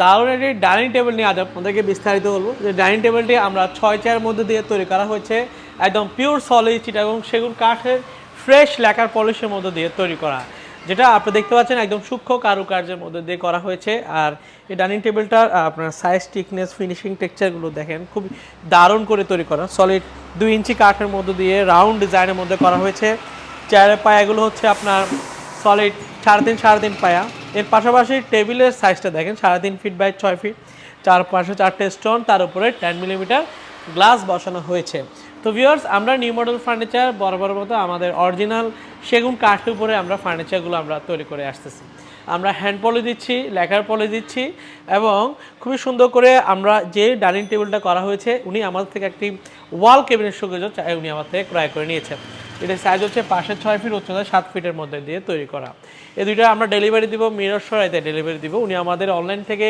দারুণ একটি dining table নিয়ে আজ আপনাদেরকে বিস্তারিত বলব। যে ডাইনিং টেবিলটি আমরা ছয় চেয়ারের মধ্যে দিয়ে তৈরি করা হয়েছে। একদম পিওর সলিড এবং সেগুন কাঠের ফ্রেশ ল্যাকার পলিশের মধ্যে দিয়ে তৈরি করা। যেটা আপনি দেখতে পাচ্ছেন একদম সূক্ষ্ম কারুকার্যের মধ্যে দিয়ে করা হয়েছে। আর এই ডাইনিং টেবিলটার আপনার সাইজ টিকনেস ফিনিশিং টেক্সচারগুলো দেখেন খুব দারুণ করে তৈরি করা। সলিড দুই ইঞ্চি কাঠের মধ্যে দিয়ে রাউন্ড ডিজাইনের মধ্যে করা হয়েছে। চেয়ারের পায়াগুলো হচ্ছে আপনার সলিড সাড়ে তিন সাড়ে তিন পায়া। এর পাশাপাশি টেবিলের সাইজটা দেখেন, সাড়ে তিন ফিট বাই ছয় ফিট চার পাশে চারটে স্টোন তার উপরে টেন মিলিমিটার গ্লাস বসানো হয়েছে। তো ভিউয়ার্স আমরা নিউ মডেল ফার্নিচার বরাবর মতো আমাদের অরিজিনাল সেগুন কাঠের উপরে আমরা ফার্নিচারগুলো আমরা তৈরি করে আসতেছি। আমরা হ্যান্ড পলি দিচ্ছি লেখার পলি দিচ্ছি এবং খুবই সুন্দর করে আমরা যে ডাইনিং টেবিলটা করা হয়েছে, উনি আমাদের থেকে একটি ওয়াল কেবিনেট সুগেজ উনি আমার থেকে ক্রয় করে নিয়েছেন। এটার সাইজ হচ্ছে পাশে ছয় ফিট উচ্চতা সাত ফিটের মধ্যে দিয়ে তৈরি করা। এই দুইটা আমরা ডেলিভারি দিব মিরর সরাইতে ডেলিভারি দিব। উনি আমাদের অনলাইন থেকে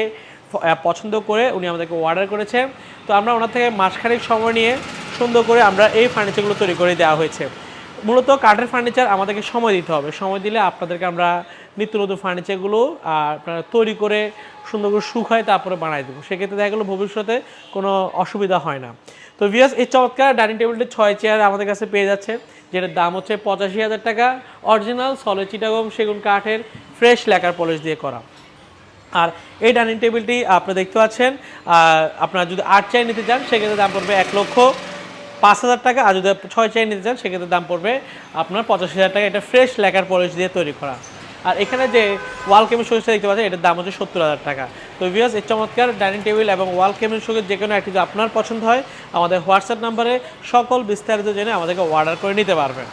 পছন্দ করে উনি আমাদেরকে অর্ডার করেছেন তো আমরা ওনার থেকে মাসখানেক সময় নিয়ে সুন্দর করে আমরা এই ফার্নিচারগুলো তৈরি করে দেওয়া হয়েছে। মূলত কাঠের ফার্নিচার আমাদেরকে সময় দিতে হবে। সময় দিলে আপনাদেরকে আমরা নিত্য নতুন ফার্নিচারগুলো আপনারা তৈরি করে সুন্দর করে শুকায় তারপরে বানাই দেবো। সেক্ষেত্রে দেখা গেলো ভবিষ্যতে কোনো অসুবিধা হয় না। তো ভিয়াস এই চমৎকার ডাইনিং টেবিলটি ছয় চেয়ার আমাদের কাছে পেয়ে যাচ্ছে, যেটার দাম হচ্ছে পঁচাশি হাজার টাকা। অরিজিনাল সলিড চিটাগং সেগুন কাঠের ফ্রেশ লেকার পলিশ দিয়ে করা। আর এই ডাইনিং টেবিলটি আপনি দেখতে পাচ্ছেন আপনারা যদি আট চাই নিতে চান, সেক্ষেত্রে দাম পড়বে এক লক্ষ পাঁচ হাজার টাকা। আর যদি ছয় চাই নিতে চান, সেক্ষেত্রে দাম পড়বে আপনার পঁচাশি হাজার টাকা এটা ফ্রেশ লেকার পলিশ দিয়ে তৈরি করা। আর এখানে যে ওয়াল কেমিন শোকেসটা দেখতে পাচ্ছেন, এটার দাম হচ্ছে সত্তর হাজার টাকা। তো ভিউয়ার্স এই চমৎকার ডাইনিং টেবিল এবং ওয়াল কেমিন সঙ্গে যে কোনো একটি আপনার পছন্দ হয়, আমাদের হোয়াটসঅ্যাপ নাম্বারে সকল বিস্তারিত জেনে আমাদেরকে অর্ডার করে নিতে পারবেন।